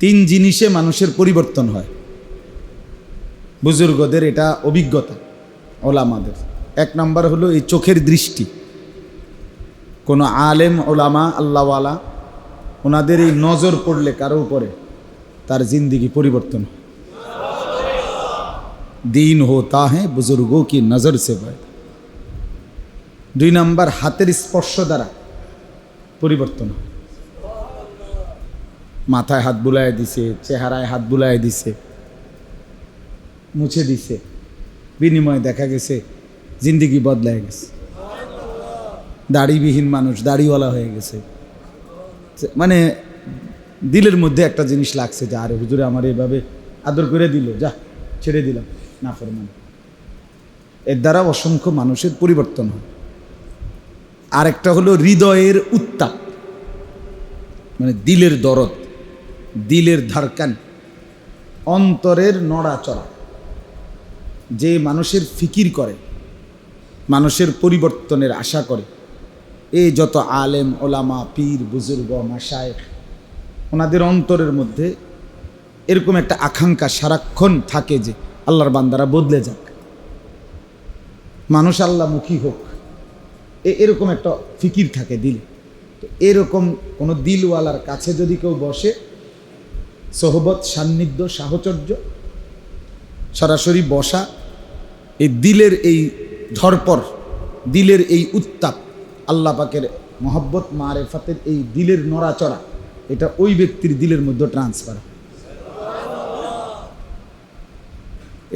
তিন জিনিসে মানুষের পরিবর্তন হয়। বুজুর্গদের এটা অভিজ্ঞতা, ওলামাদের। এক নম্বর হলো এই চোখের দৃষ্টি। কোনো আলেম, ওলামা, আল্লাহওয়ালা, ওনাদের এই নজর পড়লে কারও উপরে তার জিন্দিগি পরিবর্তন হয়। দিন হোতা হ্যাঁ বুজুর্গো কি নজর সে দুই নম্বর, হাতের স্পর্শ দ্বারা পরিবর্তন হয়। মাথায় হাত বুলায় দিছে, চেহারায় হাত বুলায় দিছে, মুছে দিছে, বিনিময়ে দেখা গেছে জিন্দিগি বদলায় গেছে। দাড়িবিহীন মানুষ, দাড়িওয়ালা হয়ে গেছে। মানে দিলের মধ্যে একটা জিনিস লাগছে যে, আরে হুজুরে আমার এইভাবে আদর করে দিল, যা, ছেড়ে দিলাম, না ফরমান। এর দ্বারা অসংখ্য মানুষের পরিবর্তন হয়। আরেকটা হলো হৃদয়ের উত্তাপ। মানে দিলের দরদ। দিলের ধারকান অন্তরের নড়াচড়া। যে মানুষের ফিকির করে, মানুষের পরিবর্তনের আশা করে এই যত আলেম, ওলামা, পীর, বুজুর্গ মাসায় ওনাদের অন্তরের মধ্যে এরকম একটা আকাঙ্ক্ষা, সারাক্ষণ থাকে যে আল্লাহর বান্দারা বদলে যাক। মানুষ আল্লাহমুখী হোক, এ- এরকম একটা ফিকির থাকে দিল। তো এরকম কোনো দিলওয়ালার কাছে যদি কেউ বসে সোহবত, সান্নিধ্য, সাহচর্য, সরাসরি বসা, এই দিলের এই ধরপর দিলের এই উত্তাপ, আল্লাহ পাকের মহব্বত, মারেফাতের এই দিলের নড়াচড়া, এটা ওই ব্যক্তির দিলের মধ্যে ট্রান্সফার হয়।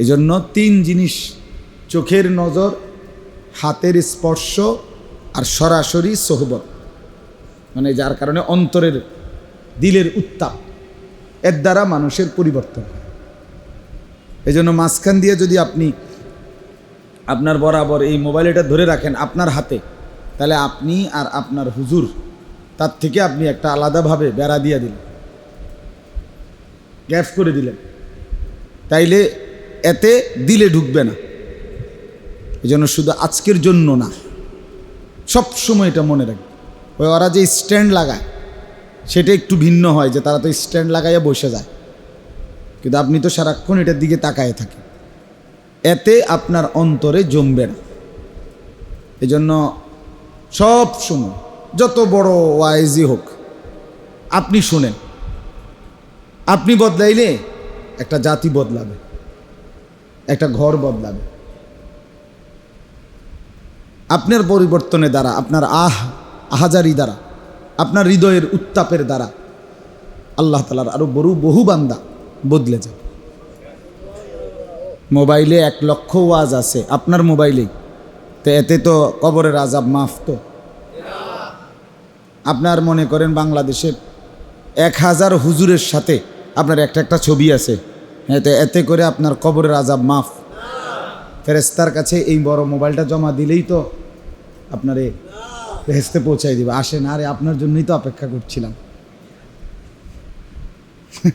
এজন্য তিন জিনিস, চোখের নজর, হাতের স্পর্শ আর সরাসরি সোহবত। মানে যার কারণে অন্তরের দিলের উত্তাপ। এর দ্বারা মানুষের পরিবর্তন এই জন্য মাঝখান দিয়ে যদি আপনি আপনার বরাবর এই মোবাইলটা ধরে রাখেন আপনার হাতে, তাহলে আপনি আর আপনার হুজুর, তার থেকে আপনি একটা আলাদাভাবে বেড়া দিয়ে দিলেন। গ্যাপ করে দিলেন। তাইলে এতে দিলে ঢুকবে না। এই জন্য শুধু আজকের জন্য না সব সময় এটা মনে রাখবে ওই ওরা যে স্ট্যান্ড লাগায় সেটা একটু ভিন্ন হয় যে তারা তো স্ট্যান্ড লাগাইয়া বসে যায়। কিন্তু আপনি তো সারাক্ষণ এটার দিকে তাকায় থাকেন। এতে আপনার অন্তরে জমবে না। এজন্য সব শুনুন, যত বড় ওয়াইজি হোক, আপনি শুনেন। আপনি বদলাইলে একটা জাতি বদলাবে, একটা ঘর বদলাবে। আপনার পরিবর্তনের দ্বারা, আপনার আহ, আহাজারি দ্বারা আপনার হৃদয়ের উত্তাপের দ্বারা আল্লাহ তালার আরও বড় বহু বান্দা বদলে যাবে। মোবাইলে এক লক্ষ ওয়াজ আছে, আপনার মোবাইলেই। তো এতে তো কবরের আজাব মাফ তো। আপনার মনে করেন বাংলাদেশের এক হাজার হুজুরের সাথে আপনার একটা একটা ছবি আছে। এতে এতে করে আপনার কবরের আজাব মাফ। ফেরেস্তার কাছে এই বড় মোবাইলটা জমা দিলেই তো আপনারে ফেরেস্তে পৌঁছাই দিবে। আসেন, আরে আপনার জন্যই তো অপেক্ষা করছিলাম।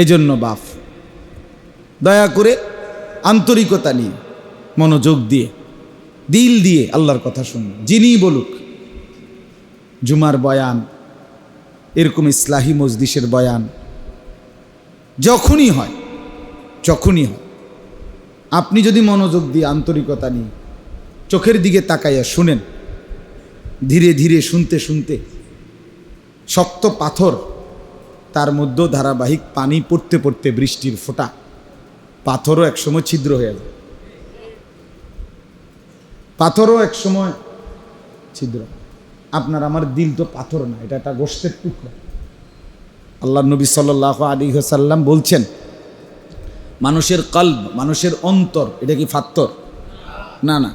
এই জন্য বাফ দয়া করে আন্তরিকতা নিয়ে, মনোযোগ দিয়ে, দিল দিয়ে আল্লাহর কথা শুনুন। যিনি বলুক, জুমার বয়ান, এরকম ইসলাহি মজদিসের বয়ান, যখনই হয় যখনই হয়। আপনি যদি মনোযোগ দিয়ে আন্তরিকতা নিয়ে চোখের দিকে তাকাইয়া শুনেন। ধীরে ধীরে শুনতে শুনতে শক্ত পাথর, তার মধ্যেও ধারাবাহিক পানি পড়তে পড়তে বৃষ্টির ফোঁটা, পাথরও একসময় ছিদ্র হয়ে যায় পাথরও একসময় ছিদ্র। আপনার আমার দিল তো পাথর না, এটা একটা গোষ্ঠের টুকরা। আল্লাহ নবী সাল্লাহ আলী সাল্লাম বলছেন, মানুষের কল্ব, মানুষের অন্তর, এটা কি ফাত্তর? না না।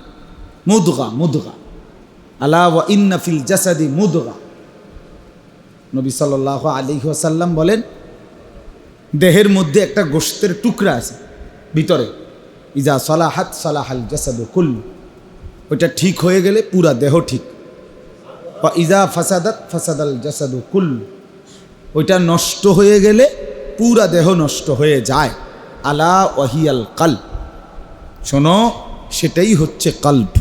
মুদগা মুদগা। আলা ওয়া ইন্না ফিল জাসাদি মুদগা। নবী সাল্লাহ আলী সাল্লাম বলেন, দেহের মধ্যে একটা গোষ্ঠের টুকরা আছে, ভিতরে। ইজা সলাহাত সলাহাল জাসাদু কুল ওইটা ঠিক হয়ে গেলে পুরা দেহ ঠিক। বা ইজা ফাসাদাত ফাসাদাল জাসাদু কুল ওইটা নষ্ট হয়ে গেলে পুরা দেহ নষ্ট হয়ে যায়। আলা ওয়াহিয়াল কাল শোনো, সেটাই হচ্ছে কল্প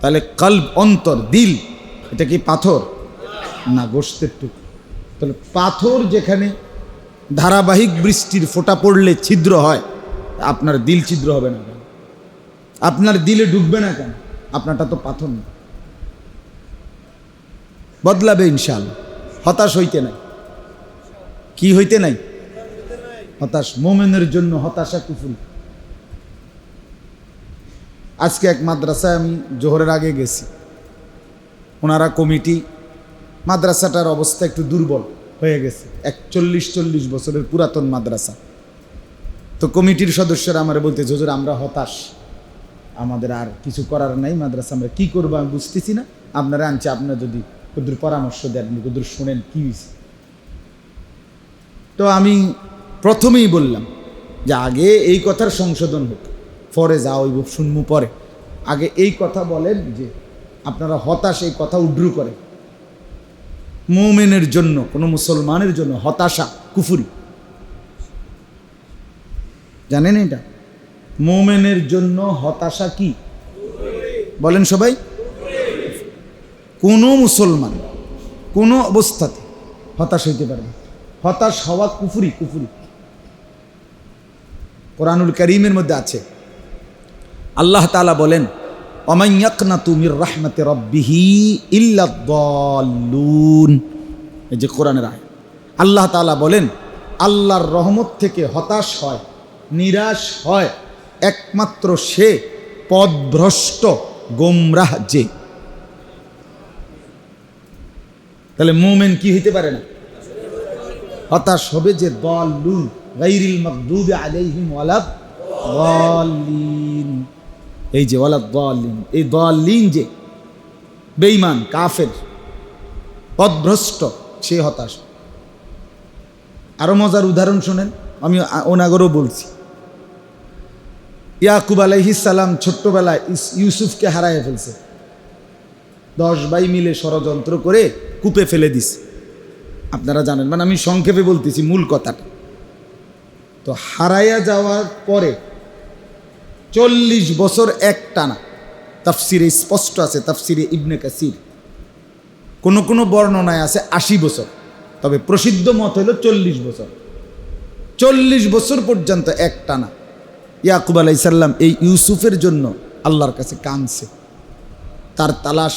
তাহলে কল্প, অন্তর, দিল, এটা কি পাথর? না, গোষ্ঠের টুকরো। তাহলে পাথর যেখানে ধারাবাহিক বৃষ্টির ফোঁটা পড়লে ছিদ্র হয়, আপনার দিল ছিদ্র হবে না কেন? আপনার দিলে ঢুকবে না কেন? আপনারটা তো পাথর না। বদলাবে ইনশাল হতাশ হইতে নাই। কি হইতে নাই? হতাশ। মোমেনের জন্য হতাশা কুফুল আজকে এক মাদ্রাসায় আমি জোহরের আগে গেছি। ওনারা কমিটি, মাদ্রাসাটার অবস্থা একটু দুর্বল হয়ে গেছে। একচল্লিশ চল্লিশ বছরের পুরাতন মাদ্রাসা। তো কমিটির সদস্যরা আমার বলতে হুজুর, আমরা হতাশ। আমাদের আর কিছু করার নাই, মাদ্রাসা আমরা কী করব আমি বুঝতেছি না। আপনারা আনছে, আপনারা যদি কুদুর পরামর্শ দেন কুদুর শোনেন, কি হয়েছে তো আমি প্রথমেই বললাম যে আগে এই কথার সংশোধন হোক। পরে যা ওই শুনমু পরে। আগে এই কথা বলেন যে আপনারা হতাশ, এই কথা উড্রু করে। মোমেনের জন্য, কোনো মুসলমানের জন্য হতাশা, কুফুরি। জানেন এটা? মোমেনের জন্য হতাশা কি? বলেন সবাই। কোনো মুসলমান, কোনো অবস্থাতে হতাশ হইতে পারে হতাশ হওয়া কুফুরি কুফুরি। কোরআনুল করিমের মধ্যে আছে। আল্লাহ তালা বলেন অমাইয়াকনা তুমির রাহমাতে রব্বিহি ইল্লাদ্দাল্লুন এই যে কোরআনের আয় আল্লাহ তালা বলেন, আল্লাহর রহমত থেকে হতাশ হয়, নিরাশ হয়, একমাত্র সে পদভ্রষ্ট গোমরাহ যে। তাহলে মোমেন কি হইতে পারে না? হতাশ হবে যে দলুন গাইরিল মকদুবে আলাইহিম ওয়ালাদ দলিন এই যে ওয়ালাদ দলিন এই দলিন যে বেঈমান, কাফের পদভ্রষ্ট সে হতাশ। আরও মজার উদাহরণ শোনেন, আমি ওনাগরও বলছি। ইয়াকুব আলাইহিস সালাম ছোট্টবেলায় ইউসুফকে হারায় ফেলছে। দশ বাই মিলে ষড়যন্ত্র করে কূপে ফেলে দিছে। আপনারা জানেন মানে আমি সংক্ষেপে বলতেছি মূল কথাটা। তো হারাইয়া যাওয়ার পরে চল্লিশ বছর এক টানা তাফসিরে স্পষ্ট আছে, তাফসিরে ইবনে কাসির। কোন কোন বর্ণনায় আছে আশি বছর, তবে প্রসিদ্ধ মত হলো চল্লিশ বছর। চল্লিশ বছর পর্যন্ত এক টানা ইয়াকুব আলাইসাল্লাম এই ইউসুফের জন্য আল্লাহর কাছে কানছে তার তালাশ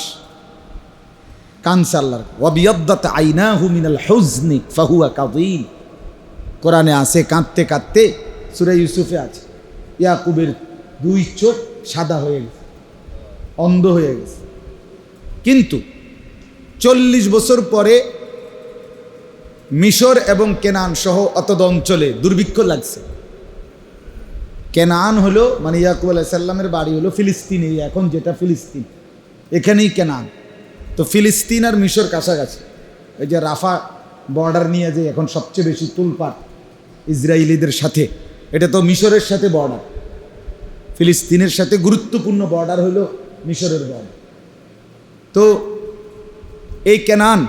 কানছে আল্লাহর ওয়াবিয়াদ্দাত আইনাহু মিনাল হুজনি ফাহুয়া কাযীম। কোরআনে আছে, কাঁদতে কাঁদতে সুরে ইউসুফে আছে। ইয়াকুবের দুই চোখ সাদা হয়ে গেছে, অন্ধ হয়ে গেছে। কিন্তু চল্লিশ বছর পরে মিশর এবং কেনান সহ অতদ অঞ্চলে দুর্ভিক্ষ লাগছে। কেনান হলো মানে ইয়াকুব আলাইসাল্লামের বাড়ি হলো ফিলিস্তিনে এখন যেটা ফিলিস্তিন, এখানেই কেনান। তো ফিলিস্তিন আর মিশর কাছাকাছি। এই যে রাফা বর্ডার নিয়ে যে এখন সবচেয়ে বেশি তুলপাট ইসরায়েলিদের সাথে, এটা তো মিশরের সাথে বর্ডার ফিলিস্তিনের সাথে গুরুত্বপূর্ণ বর্ডার হলো মিশরের বর্ডার তো এই কেনান,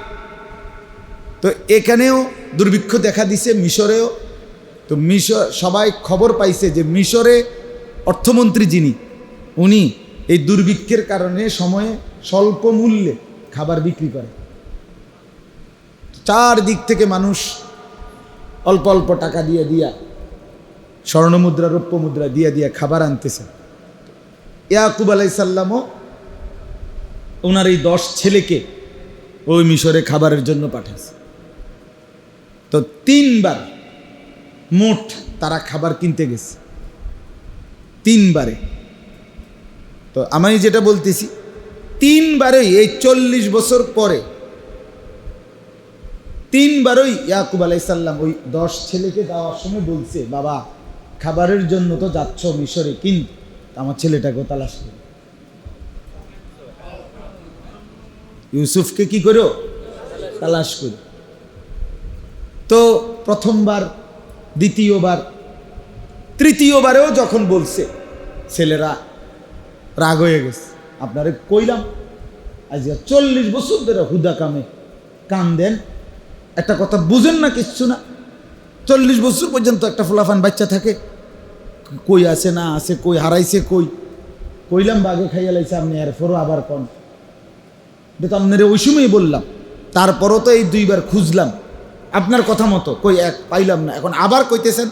তো এখানেও দুর্ভিক্ষ দেখা দিছে মিশরেও। তো মিশর, সবাই খবর পাইছে যে মিশরে অর্থমন্ত্রী যিনি, উনি এই দুর্ভিক্ষের কারণে সময়ে স্বল্প মূল্যে খাবার বিক্রি করে। চারদিক থেকে মানুষ অল্প অল্প টাকা দিয়ে দিয়া স্বর্ণমুদ্রা রৌপ্য মুদ্রা দিয়ে দিয়া খাবার আনতেছে। ইয়াকুব আলাইসাল্লামও ওনার এই দশ ছেলেকে ওই মিশরে খাবারের জন্য পাঠাচ্ছে তো তিনবার মোট তারা খাবার কিনতে গেছে। তিনবারে। তো আমি যেটা বলতেছি, তিনবারেই এই চল্লিশ বছর পরে তিনবারই ইয়াকুব আলাইসাল্লাম ওই দশ ছেলেকে দেওয়ার সময় বলছে, বাবা খাবারের জন্য তো যাচ্ছ মিশরে, কিন্তু আমার ছেলেটাকেও তালাশ করে। ইউসুফকে কি করো? তালাশ করো। তো প্রথমবার, দ্বিতীয়বার, তৃতীয়বারেও যখন বলছে, ছেলেরা রাগ হয়ে গেছে। আপনারে কইলাম, আজ চল্লিশ বছর ধরে হুদা কামে কান দেন একটা কথা বুঝেন না কিচ্ছু না। চল্লিশ বছর পর্যন্ত একটা ফোলাফান বাচ্চা থাকে। কই আছে, না আছে, কই, হারাইছে কই? কইলাম, বাঘে খাইয়া লাইছে, আপনি এরপরও আবার কন। তো ওই সময়ই বললাম। তারপরও তো এই দুইবার খুঁজলাম। আপনার কথা মতো, কই, এক পাইলাম না। এখন আবার কইতেছেন।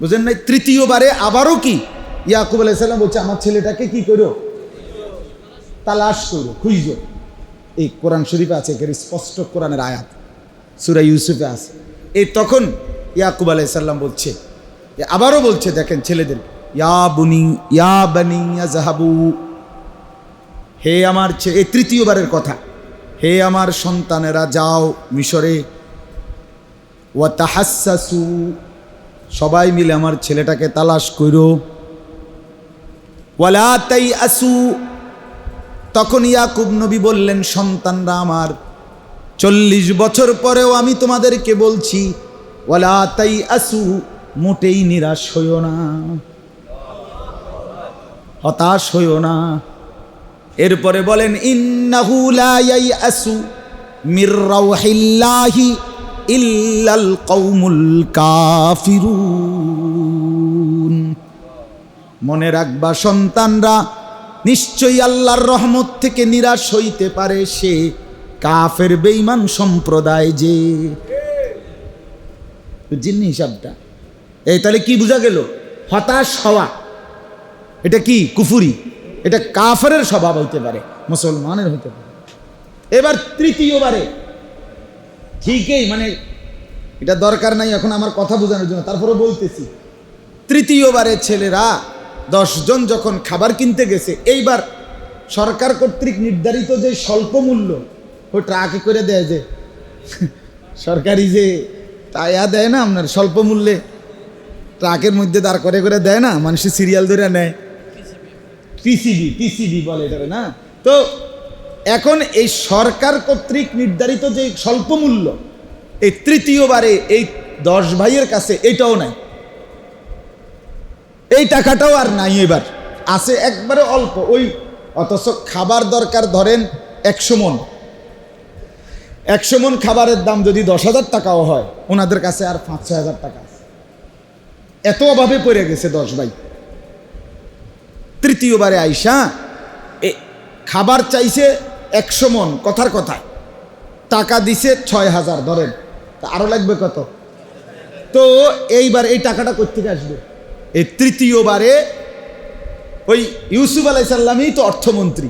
বুঝলেন নাই? তৃতীয়বারে আবারও কি? ইয়াকুব আলাইসাল্লাম বলছে, আমার ছেলেটাকে কি করো? তালাশ করো, খুঁজো। এই কোরআন শরীফে আছে স্পষ্ট কোরআনের আয়াত। সুরা ইউসুফে আছে। এই তখন ইয়াকুব আলাইসাল্লাম বলছে আবারও বলছে, দেখেন ছেলেদের, ইয়া বুনি, ইয়া বানি হে আমার এই তৃতীয়বারের কথা, হে আমার সন্তানেরা যাও মিশরে, ওয়া তাহাসু সবাই মিলে আমার ছেলেটাকে তালাশ করো ওয়ালা তাই আসু তখন ইয়াকুব নবী বললেন, সন্তানরা আমার চল্লিশ বছর পরেও আমি তোমাদেরকে বলছি, ওয়ালা তাই আসু, মোটেই নিরাশ হইও না। হতাশ হইও না। এরপরে বলেন, ইন্নাহু লা ইয়াইআসু মির রাউহিল্লাহি ইল্লাল কওমুল কাফিরুন। মনে রাখবা, সন্তানরা নিশ্চয়ই আল্লাহর রহমত থেকে নিরাশ হইতে পারে সে। কাফের বেইমান সম্প্রদায় যে। বুঝছেন হিসাবটা। এই তাহলে কি বোঝা গেল? হতাশ হওয়া। এটা কি? কুফুরি। এটা কাফের স্বভাব হইতে পারে, মুসলমানের হইতে পারে। এবার তৃতীয়বারে। ঠিকই মানে এটা দরকার নাই এখন আমার কথা বোঝানোর জন্য তারপরে বলতেছি। তৃতীয়বারে ছেলেরা, দশজন যখন খাবার কিনতে গেছে, এইবার সরকার কর্তৃক নির্ধারিত যে স্বল্প মূল্য ওই ট্রাকে করে দেয় যে। সরকারি যে টায়া দেয় না আপনার স্বল্প মূল্যে ট্রাকের মধ্যে দাঁড় করে করে দেয় না মানুষের সিরিয়াল ধরে নেয়। পিসিবি পিসিবি বলে এটাকে, না? তো এখন এই সরকার কর্তৃক নির্ধারিত যে স্বল্প মূল্য, এই তৃতীয়বারে এই দশ ভাইয়ের কাছে এটাও নাই। এই টাকাটাও আর নাই এবার। আছে একবারে অল্প, ওই অথচ খাবার দরকার ধরেন একশো মন। একশো মন খাবারের দাম যদি দশ হাজার টাকাও হয়, ওনাদের কাছে আর পাঁচ, ছয় হাজার টাকা এত অভাবে পড়ে গেছে দশ ভাই। তৃতীয়বারে আইসা, এ, খাবার চাইছে একশো মন, কথার কথা। টাকা দিছে ছয় হাজার, ধরেন। তা আরও লাগবে কত? তো এইবার এই টাকাটা কোথেকে আসবে? এই তৃতীয়বারে ওই ইউসুফ আলাইসাল্লামই তো অর্থমন্ত্রী।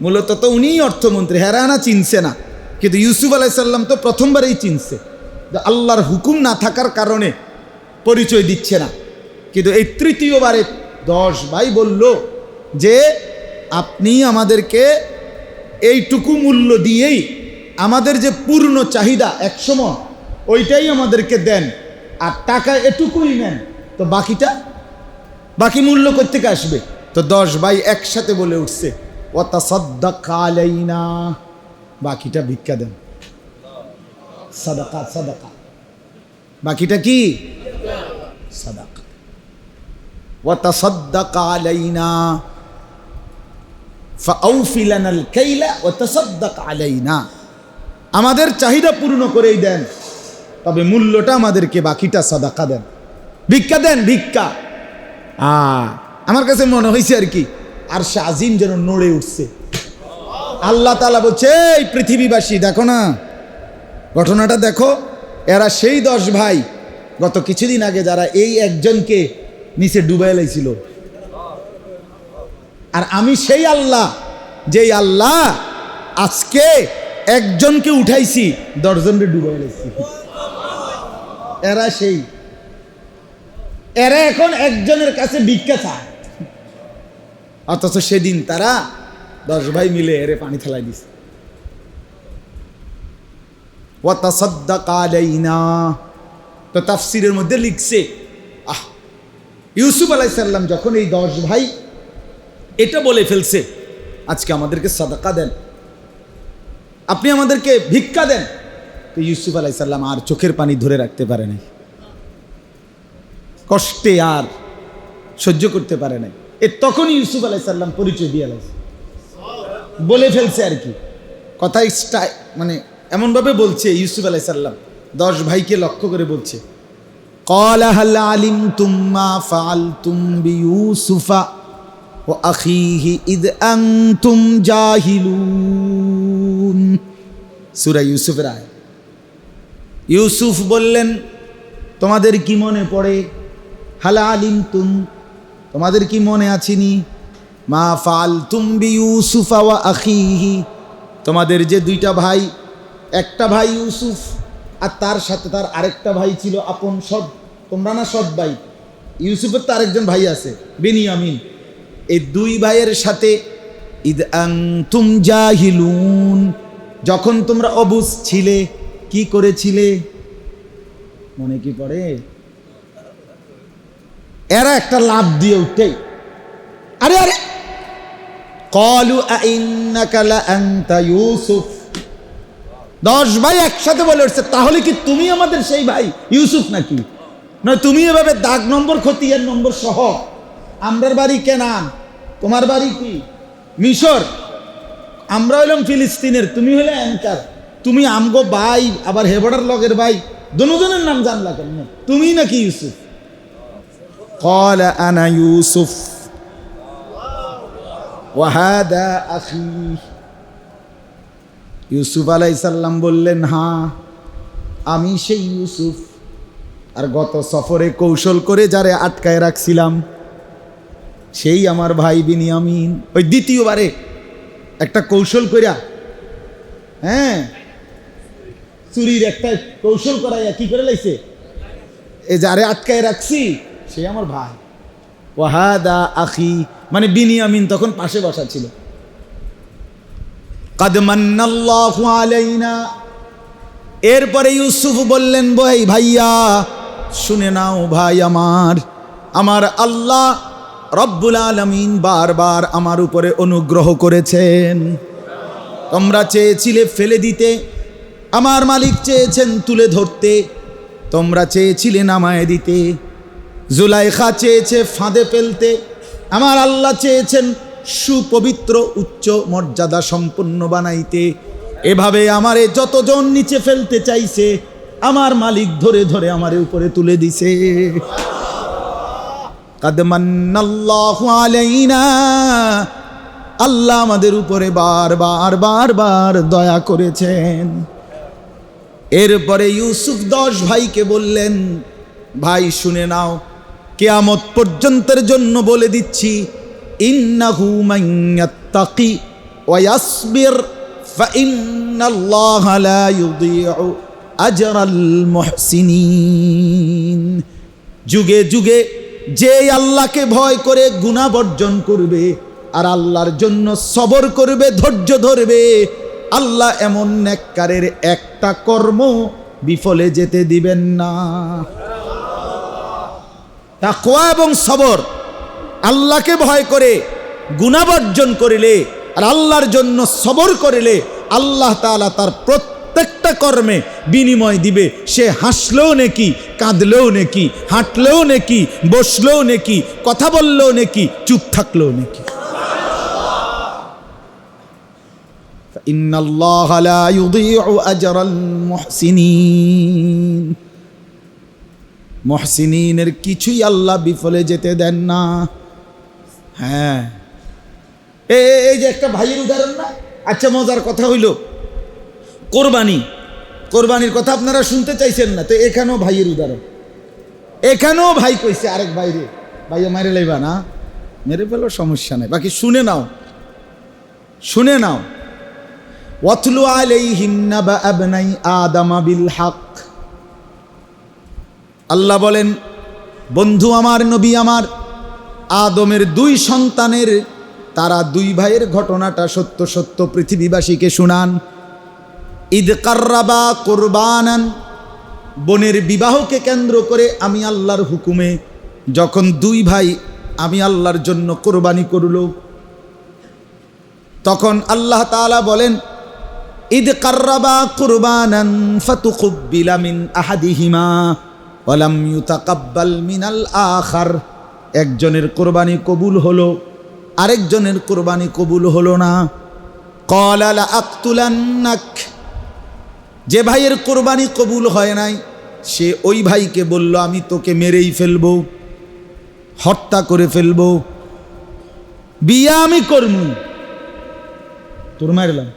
মূলত তো উনিই অর্থমন্ত্রী, হেরানা চিনছে না। কিন্তু ইউসুফ আলাইসাল্লাম তো প্রথমবারেই চিনছে যে আল্লাহর হুকুম না থাকার কারণে পরিচয় দিচ্ছে না। কিন্তু এই তৃতীয়বারে দশ ভাই বলল যে, আপনি আমাদেরকে এইটুকু মূল্য দিয়েই আমাদের যে পূর্ণ চাহিদা একসময়, ওইটাই আমাদেরকে দেন আর টাকা এটুকুই নেন। তো বাকিটা, বাকি মূল্য কোথেকে আসবে? তো দশ ভাই একসাথে বলে উঠছে ওতা সদ্দা কালাইনা বাকিটা ভিক্ষা দেন সাদাকা সাদাকা বাকিটা কি সাদাকা وتصدق علينا فأوفي لنا الكيل وتصدق علينا আমাদের চাহিদা পূর্ণ করেই দেন তবে মূল্যটা আমাদেরকে বাকিটা সাদাকা দেন ভিক্ষা দেন ভিক্ষা আ আমার কাছে মনে হয়েছে আর কি আর সে আজিম যেন নড়ে উঠছে আল্লাহ তালা বলছে, এই পৃথিবীবাসী, দেখো না। ঘটনাটা দেখো। এরা সেই দশ ভাই, গত কিছুদিন আগে যারা এই একজনকে নিচে ডুবাই লাইছিল। আর আমি সেই আল্লাহ, যেই আল্লাহ আজকে একজনকে উঠাইছি, দশজনকে ডুবাই লাইছি। এরা সেই। এরা এখন একজনের কাছে ভিক্ষা চায়। অথচ সেদিন তারা দশ ভাই মিলে এরে পানি ফেলাই ওয়াতাসাদ্দাকালাইনা তো তাফসিরের মধ্যে লিখছে, আহ, ইউসুফ আলাইসাল্লাম যখন এই দশ ভাই এটা বলে ফেলছে, আজকে আমাদেরকে সাদাকা দেন। আপনি আমাদেরকে ভিক্ষা দেন। তো ইউসুফ আলাইসাল্লাম আর চোখের পানি ধরে রাখতে পারে নাই। কষ্টে আর সহ্য করতে পারে নাই। এ তখনই ইউসুফ আলাইসাল্লাম পরিচয় দিয়ে আলাইছে বলে ফেলছে আর কি কথা স্টাই মানে এমনভাবে বলছে ইউসুফ আলাইসাল্লাম দশ ভাইকে লক্ষ্য করে বলছে قال هل علمتم ما فعلتم بيوسف وأخيه إذ أنتم جاهلون سورة ইউসুফের আয় ইউসুফ বললেন তোমাদের কি মনে পড়ে হালা আলিম তুম তোমাদের কি মনে আছিনি মা ফাল তুমবি ইউসুফ আওয়া আখিহি। তোমাদের যে দুইটা ভাই, একটা ভাই ইউসুফ, আর তার সাথে তার আরেকটা ভাই ছিল আপন সব তোমরা না সব ভাই? ইউসুফের তো আরেকজন ভাই আছে, বেনিয়ামিন। এই দুই ভাইয়ের সাথে ইদ তুম জাহিলুন। যখন তোমরা অবুজ ছিলে, কি করেছিলে? মনে কি পড়ে? এরা একটা লাভ দিয়ে উঠে আরে আরে কলু ইউসুফ দশ ভাই একসাথে বলে উঠছে, তাহলে কি তুমি আমাদের সেই ভাই ইউসুফ নাকি? নয়, তুমি এভাবে দাগ নম্বর খতিয়ার নম্বর সহ, আমরার বাড়ি কেনান, তোমার বাড়ি কি? মিশর, আমরা হইলাম ফিলিস্তিনের, তুমি হলে অ্যাঙ্কার, তুমি আমগো ভাই, আবার হেবড়ার লগের ভাই, দুজনের নাম জানলা কেন তুমি নাকি ইউসুফ? কল আনা ইউসুফ। ওয়াহাদা আখি। ইউসুফ আলাইসাল্লাম বললেন, হা, আমি সেই ইউসুফ। আর গত সফরে কৌশল করে যারে আটকায় রাখছিলাম, সেই আমার ভাই বিনিয়ামিন। ওই দ্বিতীয়বারে একটা কৌশল করিয়া হ্যাঁ চুরির একটা কৌশল করাইয়া কি করে লাগছে এ যারে আটকায় রাখছি সেই আমার ভাই। ওয়াহাদা আখি মানে বিনিয়ামিন তখন পাশে বসা ছিল। এরপরে ইউসুফ বললেন ভাই ভাইয়া, শুনে নাও ভাই আমার। আমার আল্লাহ রব্বুল আলমিন বারবার আমার উপরে অনুগ্রহ করেছেন। তোমরা চেয়েছিলে ফেলে দিতে, আমার মালিক চেয়েছেন তুলে ধরতে। তোমরা চেয়েছিলে নামায় দিতে। জুলাইখা চেয়েছে ফাঁদে ফেলতে। আমার আল্লাহ চেয়েছেন সুপবিত্র উচ্চ মর্যাদা সম্পন্ন বানাইতে। এভাবে আমারে যতজন নিচে ফেলতে চাইছে, আমার মালিক ধরে ধরে আমারে উপরে তুলে দিছে। আল্লাহ আমাদের উপরে বার বার বার বার দয়া করেছেন। এরপরে ইউসুফ দশ ভাইকে বললেন, ভাই, শুনে নাও কেয়ামত পর্যন্তের জন্য বলে দিচ্ছি যুগে যুগে যে আল্লাহকে ভয় করে গুনাহ বর্জন করবে আর আল্লাহর জন্য সবর করবে, ধৈর্য ধরবে, আল্লাহ এমন নেককারের একটা কর্ম বিফলে যেতে দিবেন না। তাকোয়া এবং সবর। আল্লাহকে ভয় করে, গুণাবর্জন করিলে আর আল্লাহর জন্য সবর করিলে আল্লাহ তালা তার প্রত্যেকটা কর্মে বিনিময় দিবে। সে হাসলেও নেকি, কাঁদলেও নেকি, হাঁটলেও নেকি, বসলেও নেকি, কথা বললেও নেকি, চুপ থাকলেও নেকি। ইন্নাল্লাহ লা ইউদিউ আজরাল মুহসিনিন। মহসিনের কিছুই আল্লাহ বিফলে যেতে দেন না। হ্যাঁ। এই যে একটা ভাইয়ের উদাহরণ না? আচ্ছা মজার কথা হইল। কোরবানি। কোরবানির কথা আপনারা শুনতে চাইছেন না, তো এখানেও ভাইয়ের উদাহরণ। এখানেও ভাই কইছে আরেক ভাইরে, ভাইয়া মারে লাইবা না। মেরে ফেলো সমস্যা নাই। বাকি শুনে নাও। শুনে নাও। ওয়াতলু আলাইহিম নাবা আবনাই আদামা বিল হক। আল্লাহ বলেন, বন্ধু আমার, নবী আমার, আদমের দুই সন্তানের, তারা দুই ভাইয়ের ঘটনাটা সত্য সত্য পৃথিবীবাসীকে শুনান। ঈদ কার্রাবা কোরবানান, বোনের বিবাহকে কেন্দ্র করে আমি আল্লাহর হুকুমে, যখন দুই ভাই আমি আল্লাহর জন্য কোরবানি করল, তখন আল্লাহ তাআলা বলেন ঈদ কার্রাবা কুরবানান ফাতুকুব্বিলা মিন আহাদিহিমা। ওয়ালাম ইউতাকাব্বাল মিনাল আখার। একজনের কোরবানি কবুল হলো, আরেকজনের কোরবানি কবুল হলো না। ক্বালা লা আক্তুলান্নাক যে ভাইয়ের কোরবানি কবুল হয় নাই, সে ওই ভাইকে বলল, আমি তোকে মেরেই ফেলব, হত্যা করে ফেলব বিয়া আমি করমু। তোর মারলাম